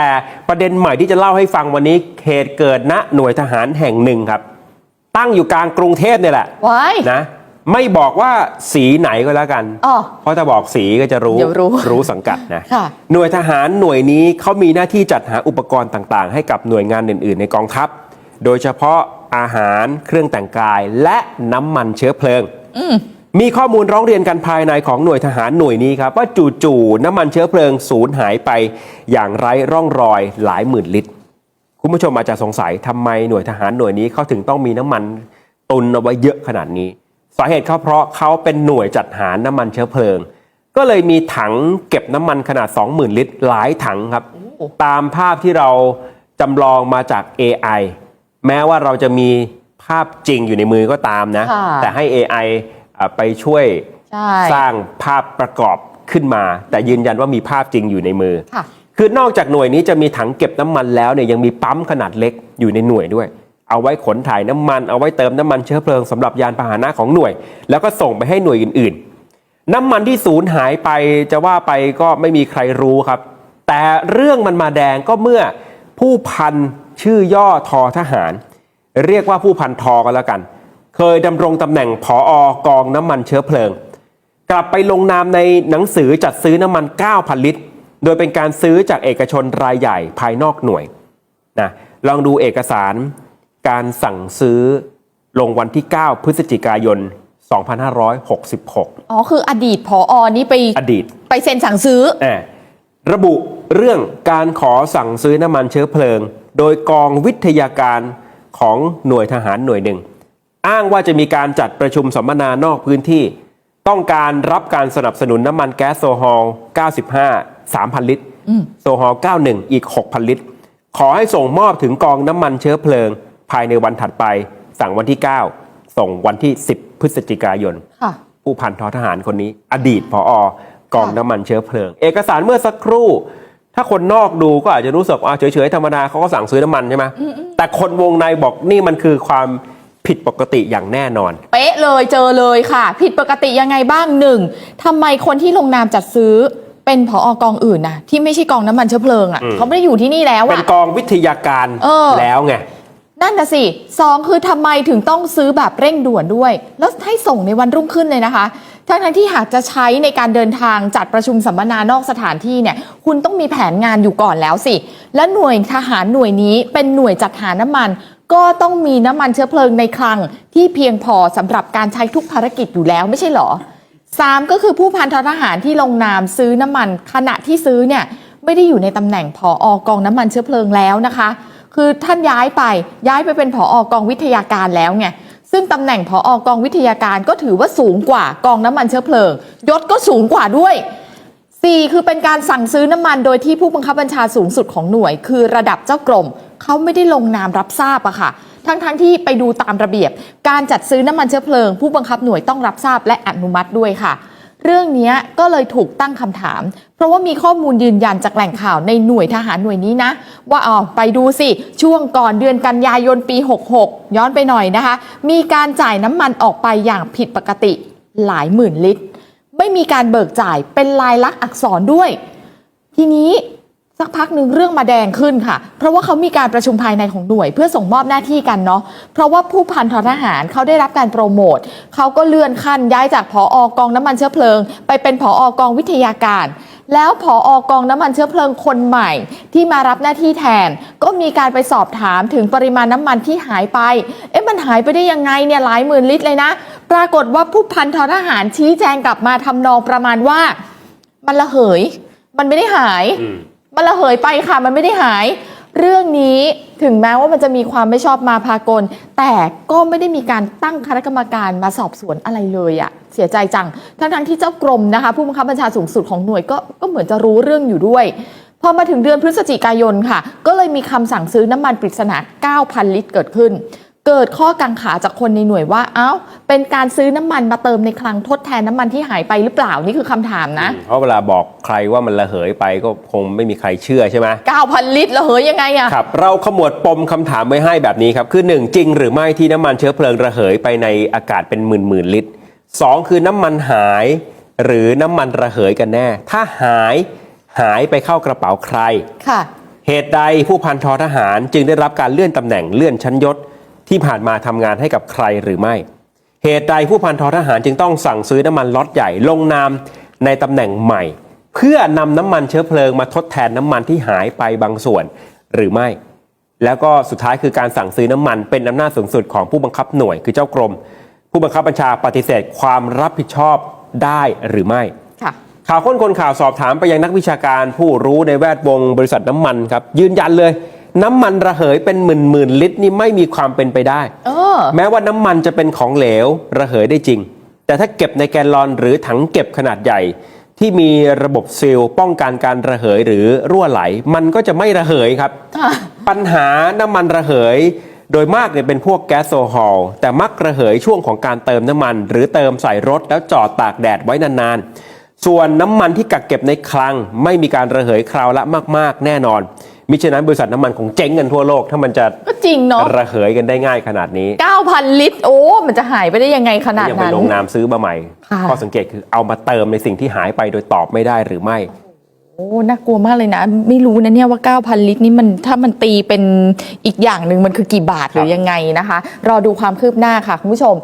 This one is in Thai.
แต่ประเด็นใหม่ที่จะเล่าให้ฟังวันนี้เหตุเกิดณหน่วยทหารแห่งหนึ่งครับ ตั้งอยู่กลางกรุงเทพเนี่ยแหละว้ายนะ ไม่บอกว่าสีไหนก็แล้วกันอ๋อ เพราะถ้าบอกสีก็จะรู้เดี๋ยวรู้สังกัดนะค่ะ หน่วยทหารหน่วยนี้เขามีหน้าที่จัดหาอุปกรณ์ต่างๆ ให้กับหน่วยงานอื่น ๆ ในกองทัพ โดยเฉพาะอาหารเครื่องแต่งกายและน้ำมันเชื้อเพลิง มีข้อมูลร้องเรียนกันภายในของหน่วยทหารหน่วยนี้ครับว่าจู่ๆน้ำมันเชื้อเพลิงสูญหายไปอย่างไร้ร่องรอยหลายหมื่นลิตร คุณผู้ชมอาจจะสงสัยทำไมหน่วยทหารหน่วยนี้เขาถึงต้องมีน้ำมันตุนเอาไว้เยอะขนาดนี้ สาเหตุเขาเพราะเขาเป็นหน่วยจัดหาน้ำมันเชื้อเพลิง ก็เลยมีถังเก็บน้ำมันขนาด 20,000 ลิตร หลายถังครับ ตามภาพที่เราจำลองมาจาก AI แม้ว่าเราจะมีภาพจริงอยู่ในมือก็ตามนะค่ะแต่ให้ AI อะ ไปช่วยใช่สร้างภาพประกอบขึ้นมา แต่ยืนยันว่ามีภาพจริงอยู่ในมือค่ะคือนอกจากหน่วยนี้จะมีถังเก็บน้ำมันแล้วเนี่ยยังมีปั๊มขนาดเล็กอยู่ในหน่วยด้วย เอาไว้ขนถ่ายน้ำมัน เอาไว้เติมน้ำมันเชื้อเพลิงสำหรับยานพาหนะของหน่วย แล้วก็ส่งไปให้หน่วยอื่น ๆ น้ำมันที่สูญหายไปจะว่าไปก็ไม่มีใครรู้ครับ แต่เรื่องมันมาแดงก็เมื่อผู้พันชื่อย่อทอทหาร เรียกว่าผู้พันทอกันแล้วกัน เคยดำรงตำแหน่งผออกองน้ำมันเชื้อเพลิง กลับไปลงนามในหนังสือจัดซื้อน้ำมัน 9,000 ลิตร โดยเป็นการซื้อจากเอกชนรายใหญ่ภายนอกหน่วยนะลองดูเอกสารการสั่งซื้อลงวันที่ 9 พฤศจิกายน 2566 อ๋อ คืออดีตผออนี่ไปอดีต ไปเซ็นสั่งซื้อแอบระบุเรื่องการขอสั่งซื้อน้ำมันเชื้อเพลิง โดยกองวิทยาการของหน่วยทหารหน่วยหนึ่ง อ้างว่าจะมีการจัดประชุมสัมมนานอกพื้นที่ ต้องการรับการสนับสนุนน้ำมันแก๊สโซฮอล 95 3,000 ลิตร โซฮอล 91 อีก 6,000 ลิตร ขอให้ส่งมอบถึงกองน้ำมันเชื้อเพลิง ภายในวันถัดไป สั่งวันที่ 9 ส่งวันที่ 10 พฤศจิกายนค่ะผู้พันทอทหารคนนี้ อดีตผออกองน้ำมันเชื้อเพลิง เอกสารเมื่อสักครู่ ถ้าคนนอกดูก็อาจจะรู้สึกว่าเฉยๆธรรมดาเขาก็สั่งซื้อน้ำมันใช่ไหมแต่คนวงในบอกนี่มันคือความ ผิดปกติอย่างแน่นอน เป๊ะเลยเจอเลยค่ะ ผิดปกติยังไงบ้างหนึ่งทำไมคนที่ลงนามจัดซื้อเป็นผออกองอื่นนะที่ไม่ใช่กองน้ำมันเชื้อเพลิงอะอืม เขาไม่ได้อยู่ที่นี่แล้วเป็นอะกองวิทยาการเออ แล้วไง นั่นน่ะสิสองคือทำไมถึงต้องซื้อแบบเร่งด่วนด้วย แล้วให้ส่งในวันรุ่งขึ้นเลยนะคะทั้งทั้งๆที่หากจะใช้ในการเดินทางจัดประชุมสัมมนานอกสถานที่เนี่ย คุณต้องมีแผนงานอยู่ก่อนแล้วสิ และหน่วยทหารหน่วยนี้เป็นหน่วยจัดหาน้ำมัน ก็ต้องมีน้ำมันเชื้อเพลิงในคลังที่เพียงพอสำหรับการใช้ทุกภารกิจอยู่แล้วไม่ใช่เหรอสามก็คือผู้พันททหารที่ลงนามซื้อน้ำมันขณะที่ซื้อเนี่ยไม่ได้อยู่ในตำแหน่งผออกองน้ำมันเชื้อเพลิงแล้วนะคะ คือท่านย้ายไปย้ายไปเป็นผออกองวิทยาการแล้วไงซึ่งตำแหน่งผออกองวิทยาการก็ถือว่าสูงกว่ากองน้ำมันเชื้อเพลิงยศก็สูงกว่าด้วย 4 คือเป็นการสั่งซื้อน้ำมันโดยที่ผู้บังคับบัญชาสูงสุดของหน่วย คือระดับเจ้ากรมเขาไม่ได้ลงนามรับทราบอะค่ะ ทั้งๆทที่ไปดูตามระเบียบ การจัดซื้อน้ำมันเชื้อเพลิง ผู้บังคับหน่วยต้องรับทราบและอนุมัติด้วยค่ะ เรื่องนี้ก็เลยถูกตั้งคำถาม เพราะว่ามีข้อมูลยืนยันจากแหล่งข่าวในหน่วยทหารหน่วยนี้นะ ว่าอ๋อไปดูสิ ช่วงก่อนเดือนกันยายนปี 66 ย้อนไปหน่อยนะคะ มีการจ่ายน้ำมันออกไปอย่างผิดปกติหลายหมื่นลิตร ไม่มีการเบิกจ่ายเป็นลายลักษณ์อักษรด้วย ทีนี้สักพักหนึ่งเรื่องมาแดงขึ้นค่ะ เพราะว่าเขามีการประชุมภายในของหน่วย เพื่อส่งมอบหน้าที่กันเนาะเพราะว่าผู้พันททหารเขาได้รับการโปรโมทเขาก็เลื่อนขั้นย้ายจากผออกองน้ำมันเชื้อเพลิง ไปเป็นผออกองวิทยาการ แล้วผออกองน้ำมันเชื้อเพลิงคนใหม่ ที่มารับหน้าที่แทน ก็มีการไปสอบถามถึงปริมาณน้ำมันที่หายไป เอ๊ะมันหายไปได้ยังไงเนี่ยหลายหมื่นลิตรเลยนะ ปรากฏว่าผู้พันททหารชี้แจงกลับมาทำนองประมาณว่า มันระเหย มันไม่ได้หาย อืม มันระเหยไปค่ะ มันไม่ได้หาย เรื่องนี้ถึงแม้ว่ามันจะมีความไม่ชอบมาพากล แต่ก็ไม่ได้มีการตั้งคณะกรรมการมาสอบสวนอะไรเลยอะเสียใจจัง ทั้งๆที่เจ้ากรมนะคะ ผู้บังคับบัญชาสูงสุดของหน่วยก็ก็เหมือนจะรู้เรื่องอยู่ด้วย พอมาถึงเดือนพฤศจิกายนค่ะ ก็เลยมีคำสั่งซื้อน้ำมันปริศนา 9,000 ลิตรเกิดขึ้น เกิดข้อกังขาจากคนในหน่วยว่าเอ้า เป็นการซื้อน้ำมันมาเติมในคลังทดแทนน้ำมันที่หายไปหรือเปล่านี่คือคำถามนะ เพราะเวลาบอกใครว่ามันระเหยไปก็คงไม่มีใครเชื่อใช่ไหม9,000ลิตรแล้วเฮ้ยยังไงอะครับเราขมวดปมคำถามไว้ให้แบบนี้ครับ คือ 1 จริงหรือไม่ที่น้ำมันเชื้อเพลิงระเหยไปในอากาศเป็นหมื่นหมื่นลิตร 2 คือน้ำมันหาย หรือน้ำมันระเหยกันแน่ ถ้าหายหายไปเข้ากระเป๋าใครค่ะ เหตุใดผู้พันทอทหารจึงได้รับการเลื่อนตำแหน่งเลื่อนชั้นยศ ที่ผ่านมาทำงานให้กับใครหรือไม่ เหตุใดผู้พันทอทหารจึงต้องสั่งซื้อน้ำมันล็อตใหญ่ลงนามในตำแหน่งใหม่ เพื่อนำน้ำมันเชื้อเพลิงมาทดแทนน้ำมันที่หายไปบางส่วนหรือไม่ แล้วก็สุดท้ายคือการสั่งซื้อน้ำมันเป็นอำนาจสูงสุดของผู้บังคับหน่วยคือเจ้ากรม ผู้บังคับบัญชาปฏิเสธความรับผิดชอบได้หรือไม่ค่ะข่าวค้นคนข่าวสอบถามไปยังนักวิชาการผู้รู้ในแวดวงบริษัทน้ำมันครับยืนยันเลย น้ำมันระเหยเป็นหมื่นหมื่นๆลิตรนี่ไม่มีความเป็นไปได้ เออ แม้ว่าน้ำมันจะเป็นของเหลวระเหยได้จริง แต่ถ้าเก็บในแกลลอนหรือถังเก็บขนาดใหญ่ ที่มีระบบซีลป้องกันการระเหยหรือรั่วไหล มันก็จะไม่ระเหยครับ ค่ะ ปัญหาน้ำมันระเหย โดยมากเนี่ยเป็นพวกแก๊สโซฮอลแต่มักระเหยช่วงของการเติมน้ำมัน หรือเติมใส่รถแล้วจอดตากแดดไว้นานๆ ส่วนน้ำมันที่กักเก็บในคลัง ไม่มีการระเหยคราวละมากๆ แน่นอน มิฉะนั้นบริษัทน้ำมันคงเจ๊งกันทั่วโลก ถ้ามันจะก็จริงเนาะระเหยกันได้ง่ายขนาดนี้ 9,000 ลิตร โอ้ มันจะหายไปได้ยังไงขนาดยังไปนั้นลงนามซื้อมาใหม่ค่ะข้อสังเกตคือเอามาเติมในสิ่งที่หายไปโดยตอบไม่ได้หรือไม่ โอ้ น่ากลัวมากเลยนะ ไม่รู้นะเนี่ยว่า 9,000 ลิตรนี่มันถ้ามันตีเป็นอีกอย่างหนึ่งมันคือกี่บาทหรือยังไงนะคะ รอดูความคืบหน้าค่ะคุณผู้ชม